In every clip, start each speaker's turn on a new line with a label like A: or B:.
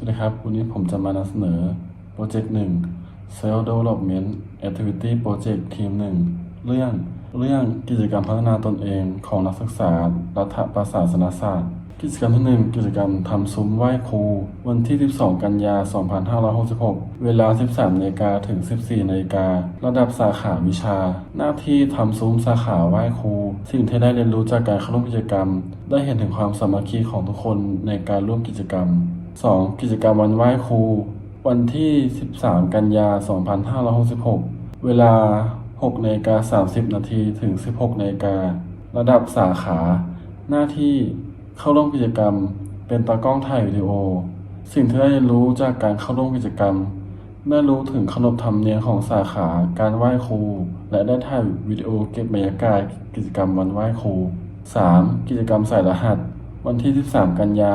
A: สวัสดีครับ วันนี้ผมจะมานำเสนอโปรเจกต์หนึ่ง Self Development Activity Project ทีมหนึ่งเรื่องเรื่องกิจกรรมพัฒนาตนเองของนักศึกษารัฐประศาสนศาสตร์ กิจกรรมที่หนึ่งกิจกรรมทำซุ้มไหว้ครู วันที่ 12 กันยา 2566 เวลา 13นาฬิกาถึง 14นาฬิการะดับสาขาวิชา หน้าที่ทำซุ้มสาขาไหว้ครู สิ่งที่ได้เรียนรู้จากการเข้าร่วมกิจกรรม ได้เห็นถึงความสามัคคีของทุกคนในการร่วมกิจกรรม 2. กิจกรรมวันไหว้ครู วันที่ 13 กันยา 2566 เวลา6นาฬิกา30 นาทีถึง 16นาฬิการะดับสาขา หน้าที่เข้าร่วมกิจกรรม เป็นตากล้องถ่ายวิดีโอ สิ่งที่ได้เรียนรู้จากการเข้าร่วมกิจกรรม ได้รู้ถึงขนบธรรมเนียมของสาขา การไหว้ครู และได้ถ่ายวิดีโอเก็บบรรยากาศกิจกรรมวันไหว้ครู 3. กิจกรรมใส่รหัส วันที่ 13 กันยา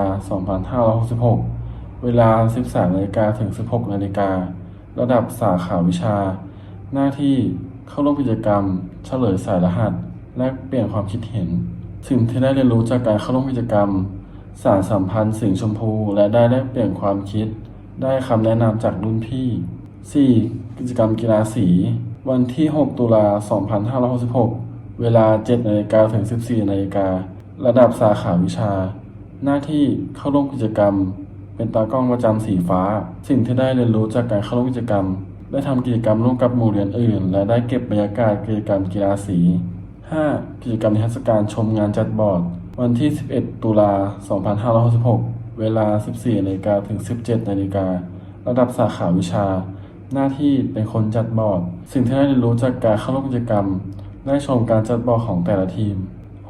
A: 2566 เวลา 13นาฬิกาถึง 16นาฬิการะดับสาขาวิชา หน้าที่เข้าร่วมกิจกรรม เฉลยสายรหัส และเปลี่ยนความคิดเห็น สิ่งที่ได้เรียนรู้จากการเข้าร่วมกิจกรรม สารสัมพันธ์สิ่งชมพู และได้แลกเปลี่ยนความคิด ได้คำแนะนำจากรุ่นพี่ 4. กิจกรรมกีฬาสี วันที่ 6 ตุลา 2566 เวลา 7นาฬิกาถึง 14นาฬิกา ระดับสาขาวิชา หน้าที่เข้าร่วมกิจกรรม เป็นตากล้องประจำสีฟ้า สิ่งที่ได้เรียนรู้จากการเข้าร่วมกิจกรรม ได้ทำกิจกรรมร่วมกับหมู่เรียนอื่น และได้เก็บบรรยากาศกิจกรรมกีฬาสี 5. กิจกรรมนิทรรศการชมงานจัดบอร์ด วันที่ 11 ตุลา 2566 เวลา 14นาฬิกาถึง 17นาฬิการะดับสาขาวิชา หน้าที่เป็นคนจัดบอร์ด สิ่งที่ได้เรียนรู้จากการเข้าร่วมกิจกรรม ได้ชมการจัดบอร์ดของแต่ละทีม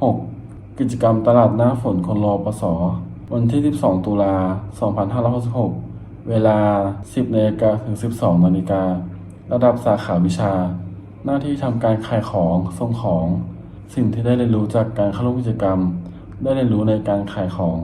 A: 6. กิจกรรมตลาดหน้าฝนคนรอปสวันที่ 12 ตุลา 2566 เวลา 10นาฬิกาถึง 12นาฬิการะดับสาขาวิชา หน้าที่ทำการขายของส่งของ สิ่งที่ได้เรียนรู้จากการเข้าร่วมกิจกรรม ได้เรียนรู้ในการขายของ